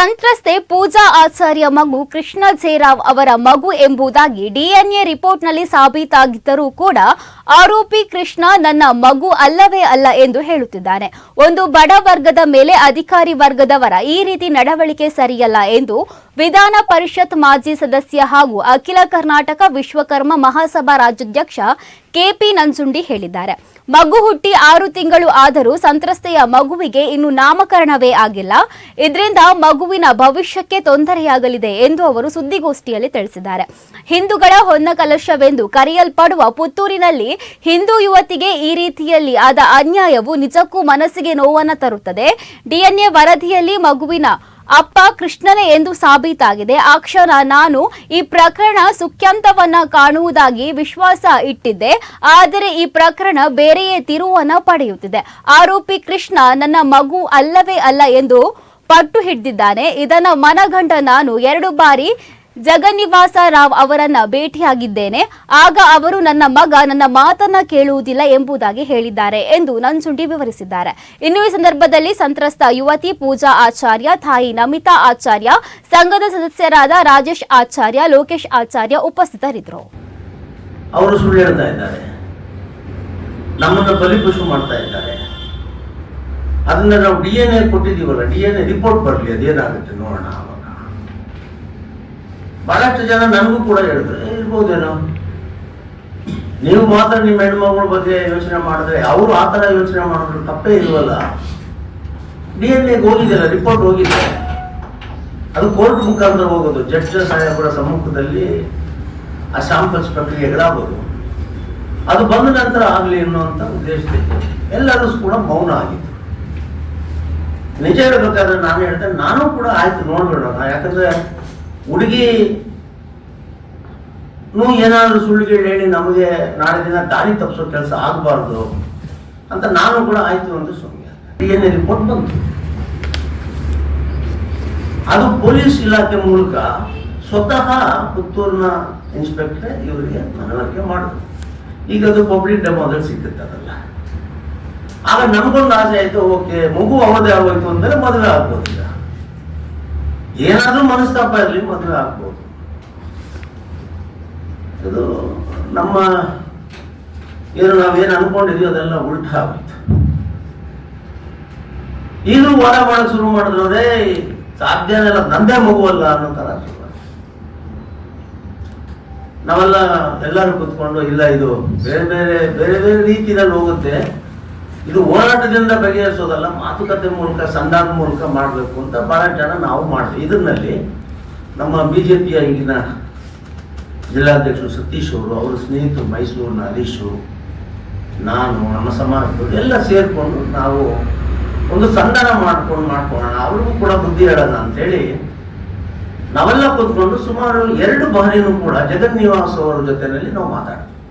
ಸಂತ್ರಸ್ತೆ ಪೂಜಾ ಆಚಾರ್ಯ ಮಗು ಕೃಷ್ಣ ಜೇರಾವ್ ಅವರ ಮಗು ಎಂಬುದಾಗಿ ಡಿಎನ್ಎ ರಿಪೋರ್ಟ್ನಲ್ಲಿ ಸಾಬೀತಾಗಿದ್ದರೂ ಕೂಡ ಆರೋಪಿ ಕೃಷ್ಣ ನನ್ನ ಮಗು ಅಲ್ಲವೇ ಅಲ್ಲ ಎಂದು ಹೇಳುತ್ತಿದ್ದಾನೆ. ಒಂದು ಬಡ ವರ್ಗದ ಮೇಲೆ ಅಧಿಕಾರಿ ವರ್ಗದವರ ಈ ರೀತಿ ನಡವಳಿಕೆ ಸರಿಯಲ್ಲ ಎಂದು ವಿಧಾನ ಪರಿಷತ್ ಮಾಜಿ ಸದಸ್ಯ ಹಾಗೂ ಅಖಿಲ ಕರ್ನಾಟಕ ವಿಶ್ವಕರ್ಮ ಮಹಾಸಭಾ ರಾಜ್ಯಾಧ್ಯಕ್ಷ ಕೆಪಿ ನಂಜುಂಡಿ ಹೇಳಿದ್ದಾರೆ. ಮಗು ಹುಟ್ಟಿ ಆರು ತಿಂಗಳು ಆದರೂ ಸಂತ್ರಸ್ತೆಯ ಮಗುವಿಗೆ ಇನ್ನು ನಾಮಕರಣವೇ ಆಗಿಲ್ಲ. ಇದರಿಂದ ಮಗುವಿನ ಭವಿಷ್ಯಕ್ಕೆ ತೊಂದರೆಯಾಗಲಿದೆ ಎಂದು ಅವರು ಸುದ್ದಿಗೋಷ್ಠಿಯಲ್ಲಿ ತಿಳಿಸಿದ್ದಾರೆ. ಹಿಂದೂಗಳ ಹೊನ್ನ ಕಲಶವೆಂದು ಕರೆಯಲ್ಪಡುವ ಪುತ್ತೂರಿನಲ್ಲಿ ಹಿಂದೂ ಯುವತಿಗೆ ಈ ರೀತಿಯಲ್ಲಿ ಆದ ಅನ್ಯಾಯವು ನಿಜಕ್ಕೂ ಮನಸ್ಸಿಗೆ ನೋವನ್ನು ತರುತ್ತದೆ. ಡಿಎನ್ಎ ವರದಿಯಲ್ಲಿ ಮಗುವಿನ ಅಪ್ಪ ಕೃಷ್ಣನೇ ಎಂದು ಸಾಬೀತಾಗಿದೆ. ಆ ಕ್ಷಣ ನಾನು ಈ ಪ್ರಕರಣ ಸುಖ್ಯಾಂತವನ್ನ ಕಾಣುವುದಾಗಿ ವಿಶ್ವಾಸ ಇಟ್ಟಿದ್ದೆ. ಆದರೆ ಈ ಪ್ರಕರಣ ಬೇರೆಯೇ ತಿರುವನ್ನ ಪಡೆಯುತ್ತಿದೆ. ಆರೋಪಿ ಕೃಷ್ಣ ನನ್ನ ಮಗು ಅಲ್ಲವೇ ಅಲ್ಲ ಎಂದು ಪಟ್ಟು ಹಿಡಿದಿದ್ದಾನೆ. ಇದನ್ನ ಮನಗಂಡ ನಾನು ಎರಡು ಬಾರಿ ಜಗನ್ನಿವಾಸ ರಾವ್ ಅವರನ್ನ ಭೇಟಿಯಾಗಿದ್ದೇನೆ. ಆಗ ಅವರು ನನ್ನ ಮಗ, ನನ್ನ ಮಾತನ್ನ ಕೇಳುವುದಿಲ್ಲ ಎಂಬುದಾಗಿ ಹೇಳಿದ್ದಾರೆ ಎಂದು ನಂಜುಂಡಿ ವಿವರಿಸಿದ್ದಾರೆ. ಇನ್ನು ಈ ಸಂದರ್ಭದಲ್ಲಿ ಸಂತ್ರಸ್ತ ಯುವತಿ ಪೂಜಾ ಆಚಾರ್ಯ, ತಾಯಿ ನಮಿತಾ ಆಚಾರ್ಯ, ಸಂಘದ ಸದಸ್ಯರಾದ ರಾಜೇಶ್ ಆಚಾರ್ಯ, ಲೋಕೇಶ್ ಆಚಾರ್ಯ ಉಪಸ್ಥಿತರಿದ್ದರು. ಅವರು ಸುಳ್ಳು ಹೇಳ್ತಾ ಇದ್ದಾರೆ. ನಮ್ಮನ್ನ ಬಲಿಪಶು ಮಾಡ್ತಾ ಇದ್ದಾರೆ. ಅದನ್ನ ನಾವು ಡಿ ಎನ್ ಎ ಕೊಟ್ಟಿದ್ದೀವಲ್ಲ, ಡಿ ಎನ್ ಎ ರಿಪೋರ್ಟ್ ಬರಲಿ, ಅದೇನಾಗುತ್ತೆ ನೋಡೋಣ. ಬಹಳಷ್ಟು ಜನ ನನಗೂ ಕೂಡ ಹೇಳಿದ್ರು "ಏ, ಇರ್ಬೋದೇನೋ ನೀವು ಮಾತ್ರ ನಿಮ್ಮ ಹೆಣ್ಮಗಳ ಬಗ್ಗೆ ಯೋಚನೆ ಮಾಡಿದ್ರೆ ಅವರು ಆ ಥರ ಯೋಚನೆ ಮಾಡಿದ್ರು ತಪ್ಪೇ ಇಲ್ವಲ್ಲ ಡಿ ಎನ್ ಎಗೆ ಹೋಗಿದೆಯಲ್ಲ ರಿಪೋರ್ಟ್ ಹೋಗಿದೆ ಅದು ಕೋರ್ಟ್ ಮುಖಾಂತರ ಹೋಗೋದು ಜಡ್ಜ್ ಸಾಹೇಬರ ಸಮ್ಮುಖದಲ್ಲಿ ಆ ಶಾಂಪಲ್ಸ್ ಪ್ರಕ್ರಿಯೆಗಳಾಗೋದು ಅದು ಬಂದ ನಂತರ ಆಗಲಿ ಅನ್ನುವಂಥ ಉದ್ದೇಶದಿಂದ ಎಲ್ಲರೂ ಕೂಡ ಮೌನ ಆಗಿತ್ತು ನಿಜ ಹೇಳ್ಬೇಕಾದ್ರೆ ನಾನು ಹೇಳ್ತೇನೆ ನಾನು ಕೂಡ ಆಯ್ತು ನೋಡ್ಬೇಡ ಯಾಕಂದ್ರೆ ಹುಡುಗಿ ಏನಾದರೂ ಸುಳ್ಳುಗಳು ಹೇಳಿ ನಮಗೆ ನಾಳೆ ದಿನ ದಾರಿ ತಪ್ಪಿಸೋ ಕೆಲಸ ಆಗಬಾರ್ದು ಅಂತ ನಾನು ಕೂಡ ಆಯ್ತು ಅಂತ ಸುಮ್ಮನೆ ರಿಪೋರ್ಟ್ ಬಂತು. ಅದು ಪೊಲೀಸ್ ಇಲಾಖೆ ಮೂಲಕ ಸ್ವತಃ ಪುತ್ತೂರಿನ ಇನ್ಸ್ಪೆಕ್ಟರ್ ಇವರಿಗೆ ಮನವರಿಕೆ ಮಾಡಿದ್ರು. ಈಗ ಅದು ಪಬ್ಲಿಕ್ ಡೆಮೋದಲ್ಲಿ ಸಿಕ್ಕುತ್ತೆ ಅದಲ್ಲ. ಆಗ ನಮಗೊಂದು ಆಸೆ ಆಯ್ತು, ಓಕೆ, ಮಗು ಅವಧಿ ಆಗೋಯ್ತು ಅಂದರೆ ಮದುವೆ ಆಗ್ಬೋದು ಈಗ ಏನಾದ್ರೂ ಮನಸ್ತಾಪ ಇರಲಿ, ಮದುವೆ ಆಗ್ಬೋದು. ಇದು ನಮ್ಮ ಏನು ನಾವೇನು ಅನ್ಕೊಂಡಿದ್ವಿ, ಅದೆಲ್ಲ ಉಲ್ಟಾ ಆಗೋಯ್ತು ಇದು ವಾರ ಮಾಡಕ್ ಶುರು ಮಾಡಿದ್ರೆ ಸಾಧ್ಯನೆಲ್ಲ ನಂದೇ ಮಗುವಲ್ಲ ಅನ್ನೋ ತರ ನಾವೆಲ್ಲ ಎಲ್ಲರೂ ಕುತ್ಕೊಂಡು, ಇಲ್ಲ, ಇದು ಬೇರೆ ಬೇರೆ ಬೇರೆ ಬೇರೆ ರೀತಿಯಲ್ಲಿ ಹೋಗುತ್ತೆ. ಇದು ಹೋರಾಟದಿಂದ ಬಗೆಹರಿಸೋದಲ್ಲ, ಮಾತುಕತೆ ಮೂಲಕ, ಸಂಧಾನ ಮೂಲಕ ಮಾಡಬೇಕು ಅಂತ ಬಹಳ ಜನ ನಾವು ಮಾಡ್ತೀವಿ. ಇದರಲ್ಲಿ ನಮ್ಮ ಬಿ ಜೆ ಪಿಯ ಈಗಿನ ಜಿಲ್ಲಾಧ್ಯಕ್ಷರು ಸತೀಶ್ ಅವರು, ಅವರ ಸ್ನೇಹಿತರು ಮೈಸೂರಿನ ಹರೀಶು ನಾನು, ನಮ್ಮ ಸಮಾಜದವರು ಎಲ್ಲ ಸೇರಿಕೊಂಡು ನಾವು ಒಂದು ಸಂಧಾನ ಮಾಡ್ಕೊಂಡು ಮಾಡ್ಕೊಳ್ಳೋಣ. ಅವ್ರಿಗೂ ಕೂಡ ಬುದ್ಧಿ ಹೇಳೋಣ ಅಂತೇಳಿ ನಾವೆಲ್ಲ ಕೂತ್ಕೊಂಡು ಸುಮಾರು ಎರಡು ಬಾರಿನೂ ಕೂಡ ಜಗನ್ನಿವಾಸ್ ಅವರ ಜೊತೆಯಲ್ಲಿ ನಾವು ಮಾತಾಡ್ತೀವಿ.